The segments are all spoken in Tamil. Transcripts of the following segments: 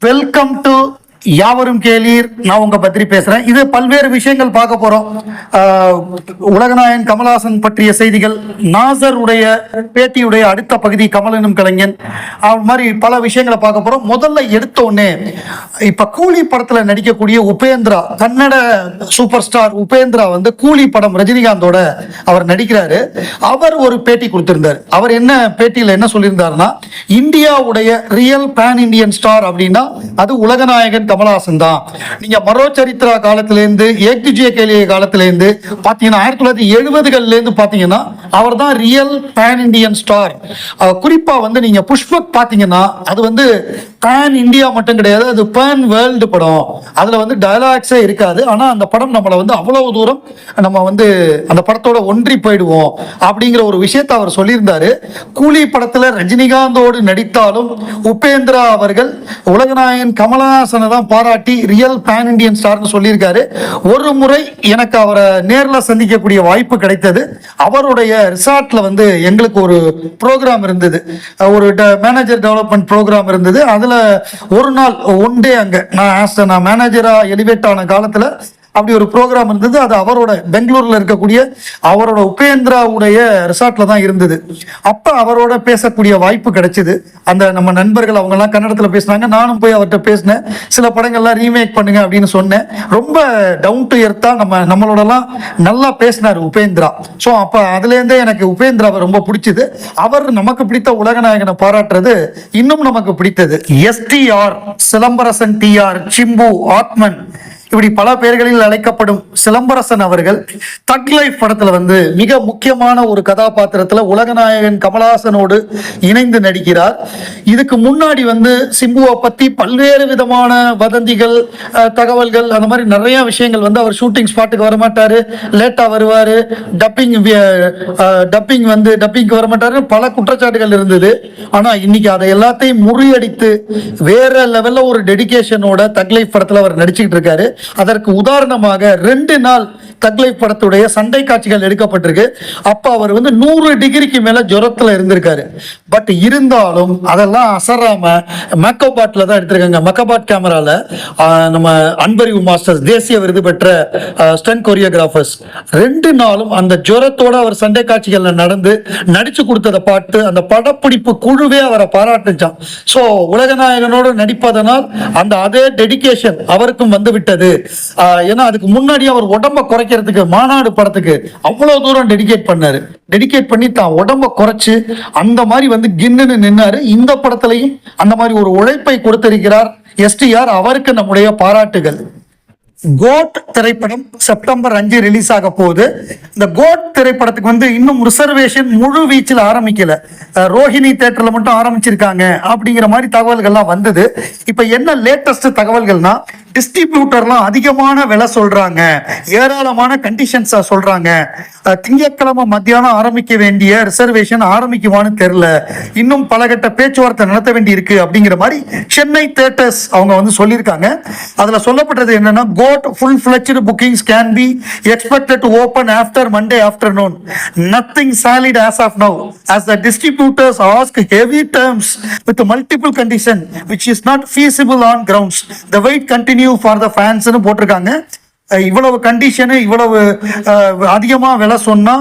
வெல்கம் டு யாவரும் கேளீர் நான் உங்க பத்ரி பேசுறேன். இது பல்வேறு விஷயங்கள் பார்க்க போறோம். உலகநாயன் உலகநாயகன் கமலஹாசன் பற்றிய செய்திகள் நாசர் உடைய பேட்டியுடைய அடுத்த பகுதி கமலனும் கலைஞன். அது மாதிரி பல விஷயங்களை பார்க்க போறோம். முதல்ல எடுத்த உடனே இப்ப கூலி படத்துல நடிக்கக்கூடிய உபேந்திரா கன்னட சூப்பர் ஸ்டார் உபேந்திரா வந்து கூலி படம் ரஜினிகாந்தோட அவர் நடிக்கிறாரு. அவர் ஒரு பேட்டி கொடுத்திருந்தார். அவர் என்ன பேட்டியில என்ன சொல்லியிருந்தாருன்னா இந்தியாவுடைய ரியல் பேன் இந்தியன் ஸ்டார் அப்படின்னா அது உலகநாயகன் கமலஹாசன் தான் நீங்க மரோ சரித்ரா காலத்துல இருந்து ஏக்திஜே கேலிய காலத்துல இருந்து பாத்தீங்கன்னா ஆயிரத்தி தொள்ளாயிரத்தி எழுபதுகள்ல இருந்து பாத்தீங்கன்னா அவர் தான் ரியல் பேன் இந்தியன் ஸ்டார் குறிப்பா வந்து நீங்க புஷ்பக் பாத்தீங்கன்னா அது வந்து பேன் இந்தியா மட்டும் கிடையாது அது பேன் வேர்ல்டு படம். அதில் வந்து டயலாக்ஸே இருக்காது. ஆனால் அந்த படம் நம்மளை வந்து அவ்வளவு தூரம் நம்ம வந்து அந்த படத்தோட ஒன்றி போயிடுவோம் அப்படிங்கிற ஒரு விஷயத்தை அவர் சொல்லியிருந்தாரு. கூலி படத்தில் ரஜினிகாந்தோடு நடித்தாலும் உபேந்திரா அவர்கள் உலகநாயகன் கமலஹாசனை தான் பாராட்டி ரியல் பேன் இந்தியன் ஸ்டார்னு சொல்லியிருக்காரு. ஒரு முறை எனக்கு அவரை நேரில் சந்திக்கக்கூடிய வாய்ப்பு கிடைத்தது. அவருடைய ரிசார்ட்ல வந்து எங்களுக்கு ஒரு ப்ரோக்ராம் இருந்தது. ஒரு மேனேஜர் டெவலப்மெண்ட் ப்ரோக்ராம் இருந்தது. அதில் ஒரு நாள் ஒன் டே அங்க. நான் as நான் மேனேஜரா எலிவேட் ஆன காலத்தில் அப்படி ஒரு ப்ரோக்ராம் இருந்தது. அது அவரோட பெங்களூர்ல இருக்கக்கூடிய அவரோட உபேந்திராவுடைய ரிசார்ட்ல தான் இருந்தது. அப்ப அவரோட பேசக்கூடிய வாய்ப்பு கிடைச்சது. அந்த நம்ம நண்பர்கள் அவங்க எல்லாம் கன்னடத்துல பேசினாங்க. நானும் போய் அவர்கிட்ட பேசினேன். சில படங்கள்லாம் ரீமேக் பண்ணுங்க அப்படின்னு சொன்னேன். ரொம்ப டவுன் டு எர்த்தா நம்ம நம்மளோடலாம் நல்லா பேசினார் உபேந்திரா. ஸோ அப்ப அதுல இருந்தே எனக்கு உபேந்திராவை ரொம்ப பிடிச்சது. அவர் நமக்கு பிடித்த உலகநாயகனை பாராட்டுறது இன்னும் நமக்கு பிடித்தது. STR Silambarasan TR Simbu Atman. இப்படி பல பெயர்களில் அழைக்கப்படும் சிலம்பரசன் அவர்கள் தக் லைஃப் படத்துல வந்து மிக முக்கியமான ஒரு கதாபாத்திரத்துல உலகநாயகன் கமலஹாசனோடு இணைந்து நடிக்கிறார். இதுக்கு முன்னாடி வந்து சிம்புவை பத்தி பல்வேறு விதமான வதந்திகள் தகவல்கள் அந்த மாதிரி நிறைய விஷயங்கள் வந்து அவர் ஷூட்டிங் ஸ்பாட்டுக்கு வரமாட்டாரு. லேட்டா வருவாரு. டப்பிங் டப்பிங் வந்து டப்பிங்க்கு வரமாட்டாரு பல குற்றச்சாட்டுகள் இருந்தது. ஆனா இன்னைக்கு அதை எல்லாத்தையும் முறியடித்து வேற லெவல்ல ஒரு டெடிகேஷனோட தக்லைஃப் படத்துல அவர் நடிச்சுக்கிட்டு இருக்காரு. அதற்கு உதாரணமாக ரெண்டு நாள் தக்லை படத்துடைய சண்டை காட்சிகள் எடுக்கப்பட்டிருக்கு. அப்போ அவர் வந்து நூறு டிகிரிக்கு மேல ஜுரத்துல இருந்திருக்காரு. பட் இருந்தாலும் அதெல்லாம் அசராம மேக்கோபாட்ல தான் எடுத்திருக்காங்க. மக்கபாட் கேமரால நம்ம அன்பறிவு மாஸ்டர்ஸ் தேசிய விருது பெற்ற ஸ்டன் கொரியோகிராஃபர்ஸ் ரெண்டு நாளும் அந்த ஜுரத்தோட அவர் சண்டை காட்சிகள்ல நடந்து நடிச்சு கொடுத்ததை பார்த்து அந்த படப்பிடிப்பு குழுவே அவரை பாராட்டுச்சான் சோ உலகநாயகனோடு நடிப்பதனால் அந்த அதே டெடிகேஷன் அவருக்கும் வந்து விட்டது ஏன்னா அதுக்கு முன்னாடி அவர் உடம்ப குறைக்கிறதுக்கு மாநாடு படத்துக்கு அவ்வளவு தூரம் டெடிகேட் பண்ணாரு. டெடிகேட் பண்ணி தான் உடம்ப குறைச்சு அந்த மாதிரி வந்து கின்னுன்னு நின்னாரு. இந்த படத்திலையும் அந்த மாதிரி ஒரு உழைப்பை கொடுத்திருக்கிறார் எஸ்டிஆர் அவருக்கு நம்முடைய பாராட்டுகள். கோட் திரைப்படம் செப்டம்பர் அஞ்சு ரிலீஸ் ஆக போகுது. இந்த கோட் திரைப்படத்துக்கு வந்து இன்னும் ரிசர்வேஷன் முழு வீச்சில் ஆரம்பிக்கல. ரோஹிணி தேட்டரில் மட்டும் ஆரம்பிச்சிருக்காங்க அப்படிங்கிற மாதிரி தகவல்கள்லாம் வந்தது. இப்போ என்ன லேட்டஸ்ட் தகவல்கள்னா டிஸ்ட்ரிபியூட்டர்லாம் அதிகமான விலை சொல்றாங்க. ஏராளமான கண்டிஷன்ஸா சொல்றாங்க. திங்கட்கிழமை மத்தியானம் ஆரம்பிக்க வேண்டிய ரிசர்வேஷன் ஆரம்பிக்குமான்னு தெரியல. இன்னும் பல கட்ட பேச்சுவார்த்தை நடத்த வேண்டி இருக்கு அப்படிங்கிற மாதிரி சென்னை தேட்டர்ஸ் அவங்க வந்து சொல்லியிருக்காங்க. அதுல சொல்லப்பட்டது என்னன்னா quote full fledged bookings can be expected to open after Monday afternoon nothing solid as of now as the distributors ask heavy terms with multiple condition which is not feasible on grounds the wait continue for the ஃபேன்ஸ்னு போட்டிருக்காங்க. இவ்வளவு கண்டிஷனு இவ்வளவு அதிகமாக அதிகமா விலை சொன்னா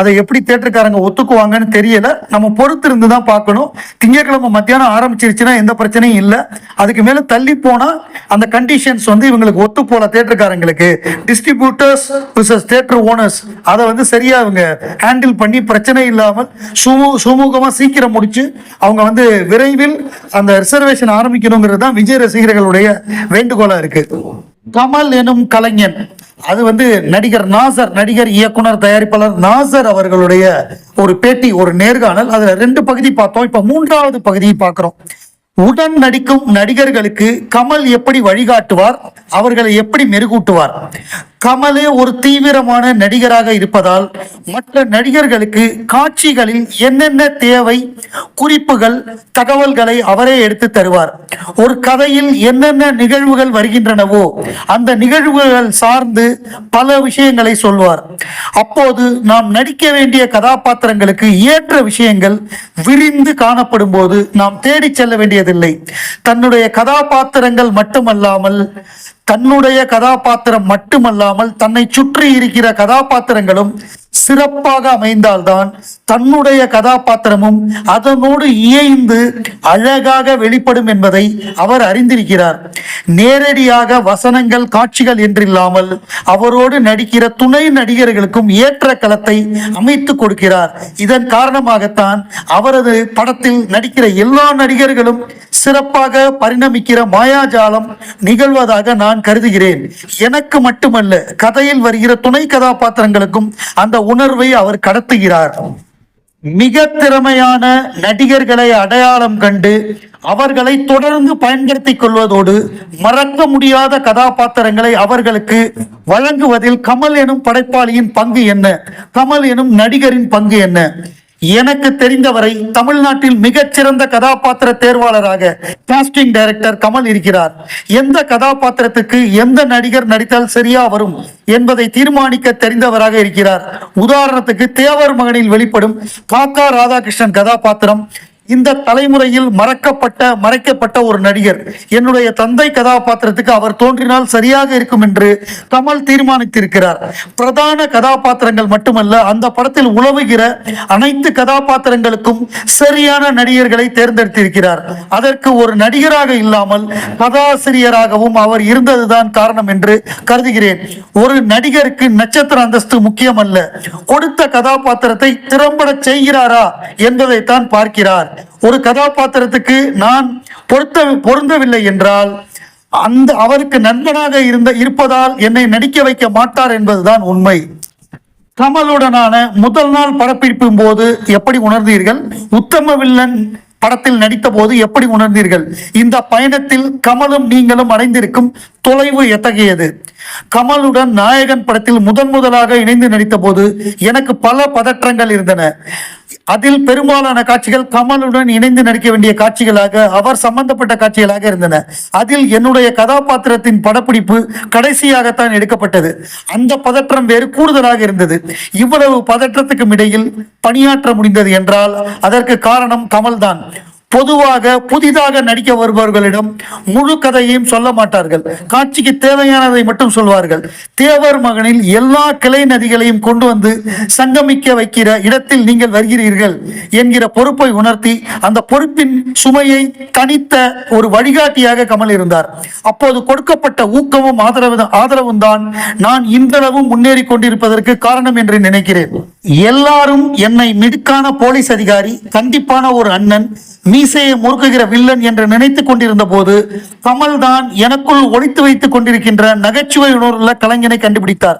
அதை எப்படி தேட்டருக்காரங்க ஒத்துக்குவாங்கன்னு தெரியல. நம்ம பொறுத்து இருந்து தான் பார்க்கணும். திங்கட்கிழமை மத்தியானம் ஆரம்பிச்சிருச்சுன்னா எந்த பிரச்சனையும் இல்லை. அதுக்கு மேலே தள்ளி போனால் அந்த கண்டிஷன்ஸ் வந்து இவங்களுக்கு ஒத்து போல தேட்டருக்காரங்களுக்கு டிஸ்ட்ரிபியூட்டர்ஸ் விசஸ் தேட்டர் ஓனர்ஸ் அதை வந்து சரியாக இவங்க ஹேண்டில் பண்ணி பிரச்சனை இல்லாமல் சுமு சுமூகமாக சீக்கிரம் முடிச்சு அவங்க வந்து விரைவில் அந்த ரிசர்வேஷன் ஆரம்பிக்கணுங்கிறது தான் விஜய் ரசிகர்களுடைய வேண்டுகோளாக இருக்குது கமல் எனும் கலைஞன். அது வந்து நடிகர் நாசர் நடிகர் இயக்குனர் தயாரிப்பாளர் நாசர் அவர்களுடைய ஒரு பேட்டி ஒரு நேர்காணல். அதுல ரெண்டு பகுதி பார்த்தோம். இப்ப மூன்றாவது பகுதியை பார்க்கிறோம். உடன் நடிக்கும் நடிகர்களுக்கு கமல் எப்படி வழிகாட்டுவார்? அவர்களை எப்படி மெருகூட்டுவார்? கமலே ஒரு தீவிரமான நடிகராக இருப்பதால் மற்ற நடிகர்களுக்கு காட்சிகளில் என்னென்ன தேவை குறிப்புகள் தகவல்களை அவரே எடுத்து தருவார். ஒரு கதையில் என்னென்ன நிகழ்வுகள் வருகின்றனவோ அந்த நிகழ்வுகள் சார்ந்து பல விஷயங்களை சொல்வார். அப்போது நாம் நடிக்க வேண்டிய கதாபாத்திரங்களுக்கு ஏற்ற விஷயங்கள் விரிந்து காணப்படும் போது நாம் தேடிச் செல்ல வேண்டியதில்லை. தன்னுடைய கதாபாத்திரங்கள் மட்டுமல்லாமல் தன்னுடைய கதாபாத்திரம் மட்டுமல்லாமல் தன்னை சுற்றி இருக்கிற கதாபாத்திரங்களும் சிறப்பாக அமைந்தால்தான் தன்னுடைய கதாபாத்திரமும் அதனோடு இயைந்து அழகாக வெளிப்படும் என்பதை அவர் அறிந்திருக்கிறார். நேரடியாக வசனங்கள் காட்சிகள் என்றில்லாமல் அவரோடு நடிக்கிற துணை நடிகர்களுக்கும் ஏற்ற களத்தை அமைத்து கொடுக்கிறார். இதன் காரணமாகத்தான் அவரது படத்தில் நடிக்கிற எல்லா நடிகர்களும் சிறப்பாக பரிணமிக்கிற மாயாஜாலம் நிகழ்வதாக நான் கருதுகிறேன். எனக்கு மட்டுமல்ல கதையில் வருகிற துணை கதாபாத்திரங்களுக்கும் அந்த உணர்வை அவர் கடத்துகிறார். மிக திறமையான நடிகர்களை அடையாளம் கண்டு அவர்களை தொடர்ந்து பயன்படுத்திக் கொள்வதோடு மறக்க முடியாத கதாபாத்திரங்களை அவர்களுக்கு வழங்குவதில் கமல் எனும் படைப்பாளியின் பங்கு என்ன? கமல் எனும் நடிகரின் பங்கு என்ன? எனக்கு தெரிந்தவரை தமிழ்நாட்டில் மிகச்சிறந்த கதாபாத்திர தேர்வாளராக காஸ்டிங் டைரக்டர் கமல் இருக்கிறார். எந்த கதாபாத்திரத்துக்கு எந்த நடிகர் நடித்தால் சரியா வரும் என்பதை தீர்மானிக்க தெரிந்தவராக இருக்கிறார். உதாரணத்துக்கு தேவர் மகனில் வெளிப்படும் காக்கா ராதாகிருஷ்ணன் கதாபாத்திரம் இந்த தலைமுறையில் மறக்கப்பட்ட மறைக்கப்பட்ட ஒரு நடிகர். என்னுடைய தந்தை கதாபாத்திரத்துக்கு அவர் தோன்றினால் சரியாக இருக்கும் என்று கமல் தீர்மானித்திருக்கிறார். பிரதான கதாபாத்திரங்கள் மட்டுமல்ல அந்த படத்தில் உழவுகிற அனைத்து கதாபாத்திரங்களுக்கும் சரியான நடிகர்களை தேர்ந்தெடுத்திருக்கிறார். அதற்கு ஒரு நடிகராக இல்லாமல் கதாசிரியராகவும் அவர் இருந்ததுதான் காரணம் என்று கருதுகிறேன். ஒரு நடிகருக்கு நட்சத்திர அந்தஸ்து முக்கியமல்ல. கொடுத்த கதாபாத்திரத்தை திறம்பட செய்கிறாரா என்பதைத்தான் பார்க்கிறார். ஒரு கதாபாத்திரத்துக்கு நான் பொருத்த பொருந்தவில்லை என்றால் அந்த அவருக்கு நண்பனாக இருந்த இருப்பதால் என்னை நடிக்க வைக்க மாட்டார் என்பதுதான் உண்மை. கமலுடனான முதல் நாள் படப்பிடிப்பின் போது எப்படி உணர்ந்தீர்கள்? உத்தம வில்லன் படத்தில் நடித்த போது எப்படி உணர்ந்தீர்கள்? இந்த பயணத்தில் கமலும் நீங்களும் அடைந்திருக்கும் தொலைவு எத்தகையது? கமலுடன் நாயகன் படத்தில் முதன் முதலாக இணைந்து நடித்த போது எனக்கு பல பதற்றங்கள் இருந்தன. அதில் பெரும்பாலான காட்சிகள் கமலுடன் இணைந்து நடிக்க வேண்டிய காட்சிகளாக அவர் சம்பந்தப்பட்ட காட்சிகளாக இருந்தன. அதில் என்னுடைய கதாபாத்திரத்தின் படப்பிடிப்பு கடைசியாகத்தான் எடுக்கப்பட்டது. அந்த பதற்றம் வேறு கூடுதலாக இருந்தது. இவ்வளவு பதற்றத்துக்கும் இடையில் பணியாற்ற முடிந்தது என்றால் அதற்கு காரணம் கமல்தான். பொதுவாக புதிதாக நடிக்க வருபவர்களிடம் முழு கதையையும் சொல்ல மாட்டார்கள். காட்சிக்கு தேவையானதை மட்டும் சொல்வார்கள். தேவர் மகனில் எல்லா கிளை நதிகளையும் கொண்டு வந்து சங்கமிக்க வைக்கிற இடத்தில் நீங்கள் வருகிறீர்கள் என்கிற பொறுப்பை உணர்த்தி அந்த பொறுப்பின் சுமையை தனித்த ஒரு வழிகாட்டியாக கமல் இருந்தார். அப்போது கொடுக்கப்பட்ட ஊக்கமும் ஆதரவு ஆதரவும் தான் நான் இந்தளவும் முன்னேறி கொண்டிருப்பதற்கு காரணம் என்று நினைக்கிறேன். எல்லாரும் என்னை மிடுக்கான போலீஸ் அதிகாரி கண்டிப்பான ஒரு அண்ணன் மீசையை முறுக்குகிற வில்லன் என்று நினைத்துக் கொண்டிருந்த போது கமல் தான் எனக்குள் ஒழித்து வைத்துக் கொண்டிருக்கின்ற நகைச்சுவை உணர்வுள்ள கலைஞனை கண்டுபிடித்தார்.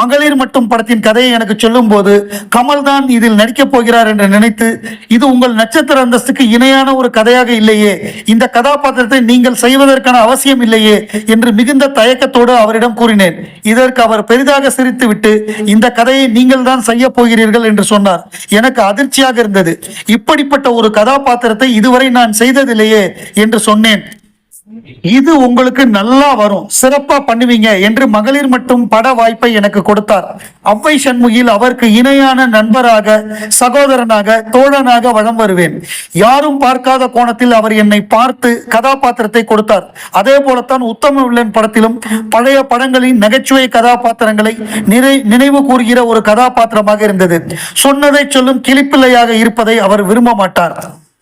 மகளிர் மட்டும் படத்தின் கதையை எனக்கு சொல்லும் போது கமல் தான் இதில் நடிக்கப் போகிறார் என்று நினைத்து இது உங்கள் நட்சத்திர அந்தஸ்துக்கு இணையான ஒரு கதையாக இல்லையே. இந்த கதாபாத்திரத்தை நீங்கள் செய்வதற்கான அவசியம் இல்லையே என்று மிகுந்த தயக்கத்தோடு அவரிடம் கூறினேன். இதற்கு அவர் பெரிதாக சிரித்துவிட்டு இந்த கதையை நீங்கள் தான் செய்ய போகிறீர்கள் என்று சொன்னார். எனக்கு அதிர்ச்சியாக இருந்தது. இப்படிப்பட்ட ஒரு கதாபாத்திரத்தை இதுவரை நான் செய்ததில்லையே என்று சொன்னேன். இது உங்களுக்கு நல்லா வரும். சிறப்பா பண்ணுவீங்க என்று மகளிர் மட்டும் பட வாய்ப்பை எனக்கு கொடுத்தார். அவ்வை சண்முகில் அவருக்கு இணையான நண்பராக சகோதரனாக தோழனாக வளம் வருவேன். யாரும் பார்க்காத கோணத்தில் அவர் என்னை பார்த்து கதாபாத்திரத்தை கொடுத்தார். அதே போலத்தான் உத்தம வில்லன் படத்திலும் பழைய படங்களின் நகைச்சுவை கதாபாத்திரங்களை நினை நினைவு கூறுகிற ஒரு கதாபாத்திரமாக இருந்தது. சொன்னதை சொல்லும் கிளிப்பிள்ளையாக இருப்பதை அவர் விரும்ப மாட்டார்.